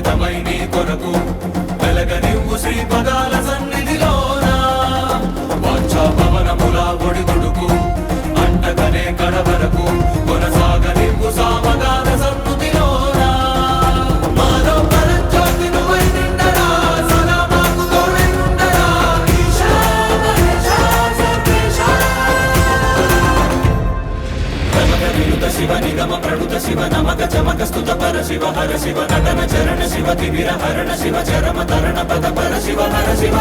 అంకితమై నీ కొరకు వెలగనివ్వు శ్రీపద శివ నమక చమక స్తుత పర శివ హర శివ నటన చరణ శివ తిమిర హరణ శివ చరమ తరణ పద పర శివ హర శివ.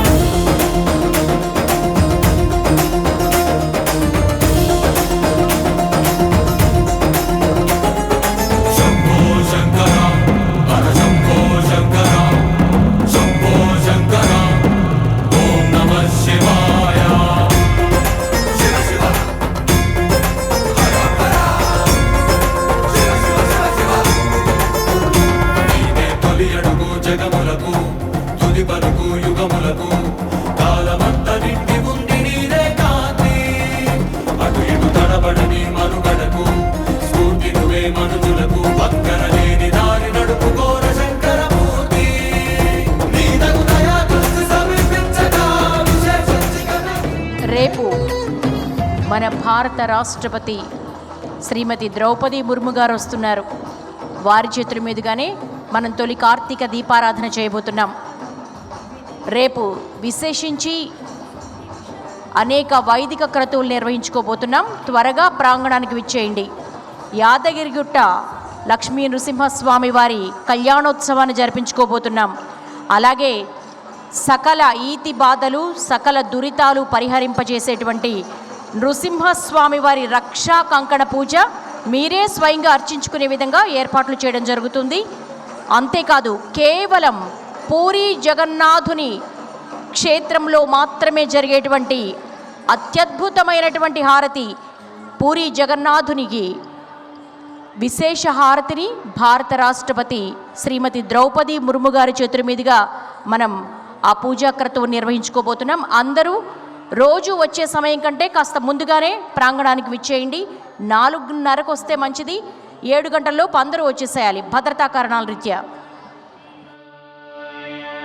యుగములకు కాలమంత నిండి ఉంది నీదే కాంతి అటు ఇటు తడబడని మనుగడకు స్ఫూర్తి నువ్వే మనుషులకు పక్కన లేని దారి నడుపుకోర శంకరమూర్తి నీదగు దయా దృష్టి సమీపించగా రేపు మన భారత రాష్ట్రపతి శ్రీమతి ద్రౌపది ముర్ము గారు వస్తున్నారు. వారి చేతుల మీదుగానే మనం తొలి కార్తీక దీపారాధన చేయబోతున్నాం. రేపు విశేషించి అనేక వైదిక క్రతువులు నిర్వహించుకోబోతున్నాం. త్వరగా ప్రాంగణానికి విచ్చేయండి. యాదగిరిగుట్ట లక్ష్మీ నృసింహస్వామి వారి కళ్యాణోత్సవాన్ని జరిపించుకోబోతున్నాం. అలాగే సకల ఈతి బాధలు సకల దురితాలు పరిహరింపజేసేటువంటి నృసింహస్వామి వారి రక్షా కంకణ పూజ మీరే స్వయంగా అర్చించుకునే విధంగా ఏర్పాట్లు చేయడం జరుగుతుంది. అంతేకాదు కేవలం పూరి జగన్నాథుని క్షేత్రంలో మాత్రమే జరిగేటువంటి అత్యద్భుతమైనటువంటి హారతి పూరి జగన్నాథునికి. విశేష హారతిని భారత రాష్ట్రపతి శ్రీమతి ద్రౌపది ముర్ము గారి చేతుల మీదుగా మనం ఆ పూజా క్రతువు నిర్వహించుకోబోతున్నాం. అందరూ రోజు వచ్చే సమయం కంటే కాస్త ముందుగానే ప్రాంగణానికి విచ్చేయండి. నాలుగున్నరకు వస్తే మంచిది. ఏడు గంటల్లోపు అందరూ వచ్చేసేయాలి భద్రతా కారణాల రీత్యా.